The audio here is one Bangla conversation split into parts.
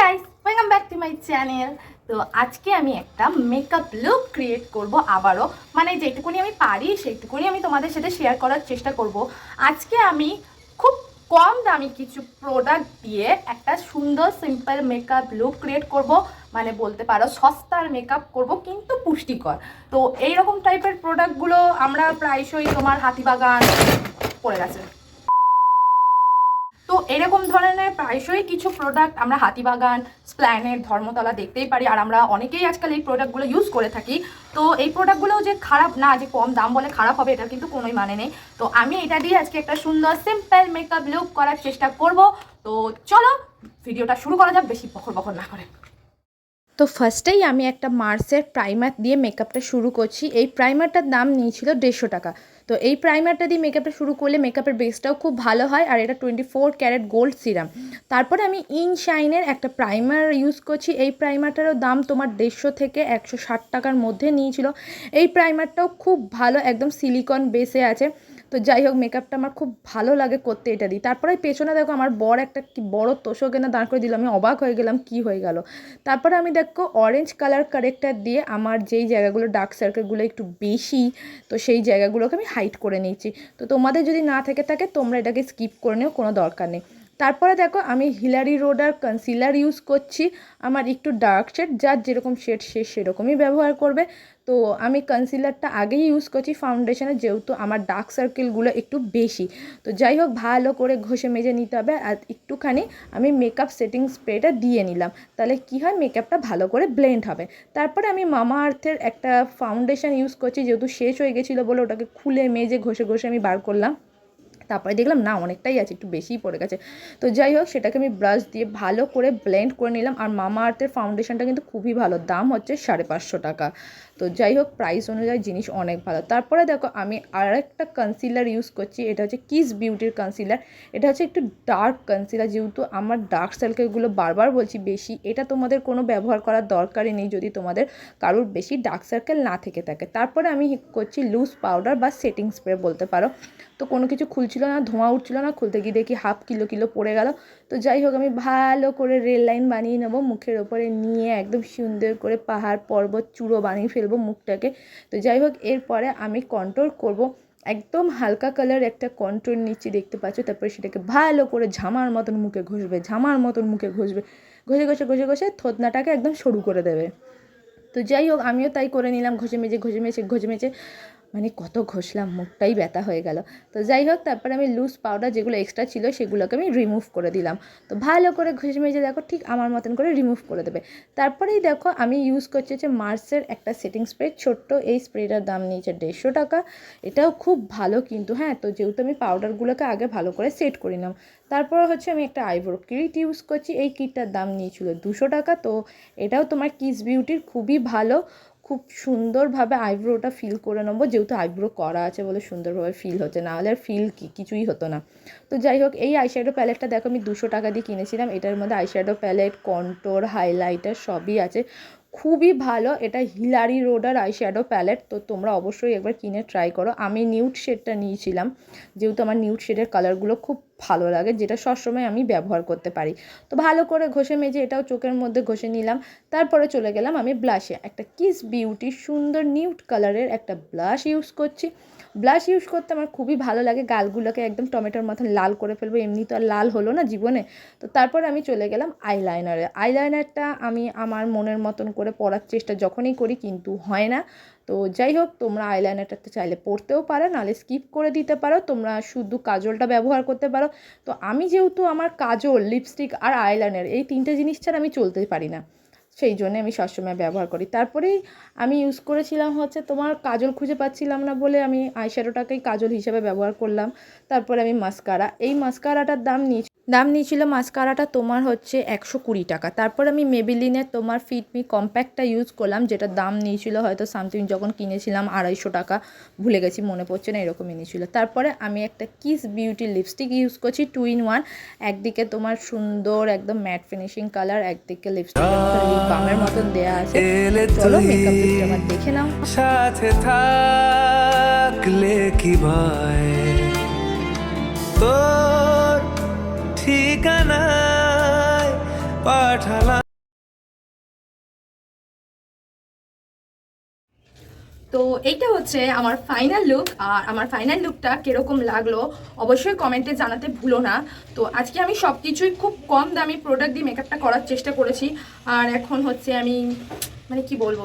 Guys welcome back to my channel তো আজকে আমি একটা মেকআপ লুক ক্রিয়েট করব আবারও। মানে যেটুকুনি আমি পারি, সেইটুকুনি আমি তোমাদের সাথে শেয়ার করার চেষ্টা করব। আজকে আমি খুব কম দামি কিছু প্রোডাক্ট দিয়ে একটা সুন্দর সিম্পল মেকআপ লুক ক্রিয়েট করব। মানে বলতে পারো, সস্তার মেকআপ করব, কিন্তু পুষ্টিকর। তো এইরকম টাইপের প্রোডাক্টগুলো আমরা প্রায়শই তোমার হাতিবাগান পড়ে গেছে। তো এরকম ধরনের প্রায়শই কিছু প্রোডাক্ট আমরা হাতিবাগান স্প্ল্যানের ধর্মতলা দেখতেই পারি। আর আমরা অনেকেই আজকাল এই প্রোডাক্টগুলো ইউজ করে থাকি। তো এই প্রোডাক্টগুলো যে খারাপ না, যে কম দাম বলে খারাপ হবে এটা কিন্তু কোনোই মানে নেই। তো আমি এটা দিয়ে আজকে একটা সুন্দর সিম্পল মেকআপ লুক করার চেষ্টা করব। তো চলো ভিডিওটা শুরু করা যাক, বেশি বখর বখর না করে। তো ফার্স্টেই আমি একটা মার্সের প্রাইমার দিয়ে মেকআপটা শুরু করছি। এই প্রাইমারটার দাম নিয়েছিল দেড়শো টাকা। তো এই প্রাইমারটা দিয়ে মেকআপটা শুরু করলে মেকআপের বেসটাও খুব ভালো হয় আর এটা twenty four carat gold serum তারপরে আমি ইন শাইনের একটা প্রাইমার ইউজ করছি। এই প্রাইমারটারও দাম তোমার দেড়শো থেকে একশো ষাট টাকার মধ্যে নিয়েছিল। এই প্রাইমারটাও খুব ভালো, একদম সিলিকন বেসে আছে। তো যাই হোক মেকআপটা আমার খুব ভালো লাগে করতে এটা দিই তারপরে পেছনে দেখো আমার বর একটা কি বড় তোষক এনে দাঁড় করে দিল। আমি অবাক হয়ে গেলাম কি হয়ে গেল। তারপরে আমি দেখো অরেঞ্জ কালার কারেক্টার দিয়ে আমার যেই জায়গাগুলো ডার্ক সার্কেলগুলো একটু বেশি, তো সেই জায়গাগুলোকে আমি হাইট করে নিয়েছি। তো তোমাদের যদি না থেকে থাকে, তোমরা এটাকে স্কিপ করে নিও, কোনো দরকার নেই। তারপরে দেখো আমি হিলারি রোডার কনসিলার ইউজ করছি। আমার একটু ডার্ক শেড যার যেরকম শেড সে সেরকমই ব্যবহার করবে। তো আমি কনসিলারটা আগেই ইউজ করছি ফাউন্ডেশনে যেহেতু আমার ডার্ক সার্কেলগুলো একটু বেশি। তো যাই হোক, ভালো করে ঘষে মেজে নিতে হবে আর একটুখানি আমি মেকআপ সেটিং স্প্রেটা দিয়ে নিলাম। তাহলে কি হয় মেকআপটা ভালো করে ব্লেন্ড হবে। তারপরে আমি মামা আর্থের একটা ফাউন্ডেশন ইউজ করছি, যেহেতু শেষ হয়ে গেছিল বলে ওটাকে খুলে মেজে ঘষে ঘষে আমি বার করলাম। তারপরে দেখলাম, না, অনেকটাই আছে, একটু বেশিই পড়ে গেছে। তো যাই হোক, সেটাকে আমি ব্রাশ দিয়ে ভালো করে ব্লেন্ড করে নিলাম। আর মামা আর্থের ফাউন্ডেশনটা কিন্তু খুবই ভালো, দাম হচ্ছে সাড়ে পাঁচশো টাকা। তো যাই হোক প্রাইস অনুযায়ী জিনিস অনেক ভালো। তারপরে দেখো, আমি আরেকটা কনসিলার ইউজ করছি, এটা হচ্ছে কিস বিউটির কনসিলার এটা হচ্ছে একটু ডার্ক কনসিলার যেহেতু আমার ডার্ক সার্কেলগুলো বারবার বলছি বেশি, এটা তোমাদের কোনো ব্যবহার করার দরকারই নেই যদি তোমাদের কারোর বেশি ডার্ক সার্কেল না থেকে থাকে। তারপরে আমি করছি লুজ পাউডার বা সেটিং স্প্রে বলতে পারো। তো কোনো কিছু খুলছিল না, ধোঁয়া উঠছিল না, খুলতে গিয়ে দেখি হাফ কিলো কিলো পড়ে গেল। তো যাই হোক, আমি ভালো করে রেল লাইন বানিয়ে নেব, মুখের ওপরে নিয়ে একদম সুন্দর করে পাহাড় পর্বত চূড়ো বানিয়ে ফেলব মুখটাকে। তো যাই হোক, এরপরে আমি কন্ট্রোল করব, একদম হালকা কালার একটা কন্ট্রোল নিচ্ছি, দেখতে পাচ্ছ? তারপরে সেটাকে ভালো করে ঝামার মতন মুখে ঘষবে, ঝামার মতন মুখে ঘষবে। ঘষে ঘষে ঘষে ঘষে থতনাটাকে একদম সরু করে দেবে। তো যাই হোক, আমিও তাই করে নিলাম, ঘষে মেজে ঘষে মেজে ঘষে মেজে। মানে কত ঘষলাম, মুখটাই ব্যথা হয়ে গেল। তো যাই হোক, তারপরে আমি লুজ পাউডার যেগুলো এক্সট্রা ছিল সেগুলোকে আমি রিমুভ করে দিলাম। তো ভালো করে ঘষে মেজে দেখো, ঠিক আমার মতন করে রিমুভ করে দেবে। তারপরেই দেখো, আমি ইউজ করছি হচ্ছে মার্সের একটা সেটিং স্প্রে ছোট্ট এই স্প্রেটার দাম নিয়েছে দেড়শো টাকা। এটাও খুব ভালো কিন্তু হ্যাঁ তো যেহেতু আমি পাউডারগুলোকে আগে ভালো করে সেট করে নিলাম। তারপর হচ্ছে আমি একটা আইব্রো কিট ইউজ করছি, এই কিটটার দাম নিয়েছিল দুশো টাকা। তো এটাও তোমার কিস বিউটির খুবই ভালো। খুব সুন্দরভাবে আইব্রোটা ফিল করে নেব, যেহেতু আইব্রো করা আছে বলে সুন্দরভাবে ফিল হচ্ছে না হলে আর ফিল কি, কিছুই হতো না। তো যাই হোক, এই আইশ্যাডো প্যালেটটা দেখো, আমি দুশো টাকা দিয়ে কিনেছিলাম, এটার মধ্যে আইশ্যাডো প্যালেট কন্টোর হাইলাইটার সবই আছে। খুবই ভালো। এটা হিলারি রোডার আই শ্যাডো প্যালেট, তো তোমরা অবশ্যই একবার কিনে ট্রাই করো। আমি নিউড শেডটা নিয়েছিলাম, যেহেতু আমার নিউড শেডের কালারগুলো খুব ভালো লাগে, যেটা সবসময় আমি ব্যবহার করতে পারি। তো ভালো করে ঘষে মেজে এটাও চোখের মধ্যে ঘষে নিলাম। তারপরে চলে গেলাম আমি ব্লাশে একটা কিস বিউটি সুন্দর নিউড কালারের একটা ব্লাশ ইউজ করছি। ব্লাশ ইউজ করতে আমার খুবই ভালো লাগে। গালগুলোকে একদম টমেটোর মতন লাল করে ফেলব এমনি তো আর লাল হলো না জীবনে। তো তারপর আমি চলে গেলাম আইলাইনারে আইলাইনারটা আমি আমার মনের মতন করে পড়ার চেষ্টা যখনই করি কিন্তু হয় না। তো যাই হোক, তোমরা আইলাইনারটাতে চাইলে পড়তেও পারো, নাহলে স্কিপ করে দিতে পারো। তোমরা শুধু কাজলটা ব্যবহার করতে পারো। তো আমি যেহেতু আমার কাজল লিপস্টিক আর আইলাইনার এই তিনটে জিনিস ছাড়া আমি চলতে পারি না। সেই জন্যে আমি সবসময় ব্যবহার করি। তারপরেই আমি ইউজ করেছিলাম হচ্ছে তোমার কাজল খুঁজে পাচ্ছিলাম না বলে আমি আইশ্যাডোটাকেই কাজল হিসেবে ব্যবহার করলাম। তারপরে আমি মাস্কারা এই মাস্কারাটার দাম নিয়েছি দাম নিয়েছিল মাস্কারাটা তোমার হচ্ছে একশো কুড়ি টাকা। তারপর আমি মেবিলিনের তোমার ফিটমি কম্প্যাক্টটা ইউজ করলাম যেটার দাম নিয়েছিল হয়তো সামথিং যখন কিনেছিলাম আড়াইশো টাকা ভুলে গেছি মনে পড়ছে না এরকমই নিয়েছিল তারপরে আমি একটা কিস বিউটি লিপস্টিক ইউজ করছি টু ইন ওয়ান একদিকে তোমার সুন্দর একদম ম্যাট ফিনিশিং কালার একদিকে লিপস্টিক বামের মতন দেয়া আছে। চলো মেকআপ দেখে নাও। সাথে থাকলে কি ভয়? ঠিকানায় পাঠালাম। তো এইটা হচ্ছে আমার ফাইনাল লুক আর আমার ফাইনাল লুকটা কীরকম লাগল অবশ্যই কমেন্টে জানাতে ভুলো না। তো আজকে আমি সব কিছুই খুব কম দামি প্রোডাক্ট দিয়ে মেকআপটা করার চেষ্টা করেছি, আর এখন হচ্ছে আমি মানে কি বলব?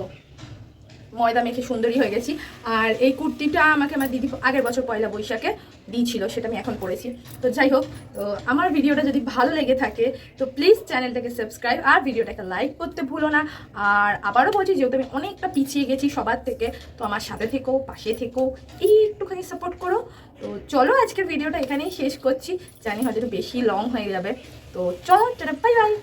ময়দা মেখে সুন্দরী হয়ে গেছি। আর এই কুর্তিটা আমাকে আমার দিদি আগের বছর পয়লা বৈশাখে দিয়েছিল, সেটা আমি এখন পরেছি। তো যাই হোক, তো আমার ভিডিওটা যদি ভালো লেগে থাকে, তো প্লিজ চ্যানেলটাকে সাবস্ক্রাইব আর ভিডিওটাকে লাইক করতে ভুলো না। আর আবারও বলছি, যেহেতু আমি অনেকটা পিছিয়ে গেছি সবার থেকে, তো আমার সাথে থেকেও পাশে থেকেও এই একটুখানি সাপোর্ট করো। তো চলো আজকের ভিডিওটা এখানেই শেষ করছি। জানি হয়তো বেশি লং হয়ে যাবে। তো চলো বাই বাই